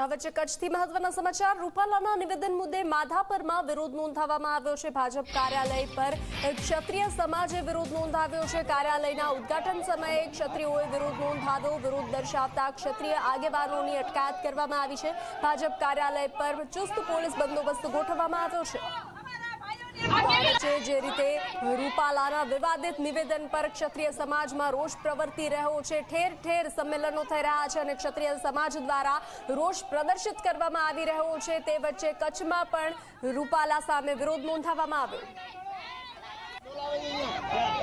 આ વચ્ચે કચ્છથી મહત્વના સમાચાર. રૂપાલાના નિવેદન મુદ્દે માધાપરમાં વિરોધ નોંધાવવામાં આવ્યો છે. ભાજપ કાર્યાલય પર ક્ષત્રિય સમાજે વિરોધ નોંધાવ્યો છે. કાર્યાલયના ઉદ્ઘાટન સમયે ક્ષત્રિયોએ વિરોધ નોંધાવ્યો. વિરોધ દર્શાવતા ક્ષત્રિય આગેવાનોની અટકાયત કરવામાં આવી છે. ભાજપ કાર્યાલય પર ચુસ્ત પોલીસ બંદોબસ્ત ગોઠવવામાં આવ્યો છે છે. જે રીતે રૂપાલાના વિવાદિત નિવેદન પર ક્ષત્રિય સમાજમાં રોષ પ્રવર્તી રહ્યો છે, ઠેર ઠેર સંમેલનો થઈ રહ્યા છે અને ક્ષત્રિય સમાજ દ્વારા રોષ પ્રદર્શિત કરવામાં આવી રહ્યો છે. તે વચ્ચે કચ્છમાં પણ રૂપાલા સામે વિરોધ નોંધાવવામાં આવ્યો.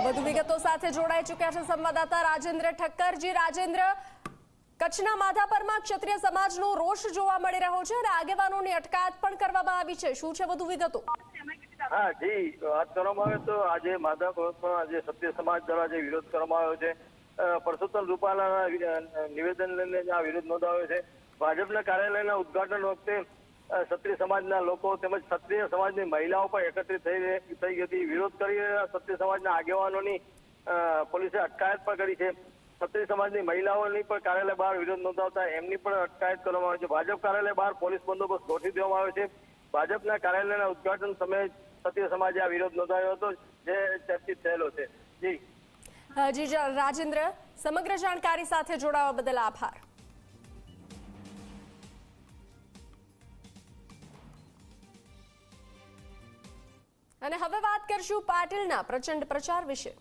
વધુ વિગતો સાથે જોડાઈ ચૂક્યા છે સંવાદદાતા રાજેન્દ્ર ઠક્કરજી. રાજેન્દ્ર, કચ્છના માધાપરમાં ક્ષત્રિય સમાજનો રોષ જોવા મળી રહ્યો છે અને આગેવાનોની અટકાયત પણ કરવામાં આવી છે. શું છે વધુ વિગતો? હા, જી. વાત કરવામાં આવે તો આજે માધાપુરમાં આજે સત્ય સમાજ દ્વારા જે વિરોધ કરવામાં આવ્યો છે પરસોત્તમ રૂપાલાના નિવેદન લઈને આ વિરોધ નોંધાવ્યો છે. ભાજપના કાર્યાલયના ઉદઘાટન વખતે ક્ષત્રિય સમાજના લોકો તેમજ ક્ષત્રિય સમાજની મહિલાઓ પણ એકત્રિત થઈ થઈ હતી. વિરોધ કરી રહેલા ક્ષત્રિય સમાજના આગેવાનોની પોલીસે અટકાયત પણ કરી છે. ક્ષત્રિય સમાજની મહિલાઓની પણ કાર્યાલય બહાર વિરોધ નોંધાવતા એમની પણ અટકાયત કરવામાં આવી છે. ભાજપ કાર્યાલય બહાર પોલીસ બંદોબસ્ત ગોઠવી દેવામાં આવ્યો છે. ભાજપના કાર્યાલયના ઉદઘાટન સમયે ક્ષત્રિય સમાજે આ વિરોધ નોંધાયો હતો, જે ચર્ચિત થયેલો છે. જી જી, રાજેન્દ્ર, સમગ્ર જાણકારી સાથે જોડાવા બદલ આભાર. અને હવે વાત કરશું પાટીલના પ્રચંડ પ્રચાર વિશે.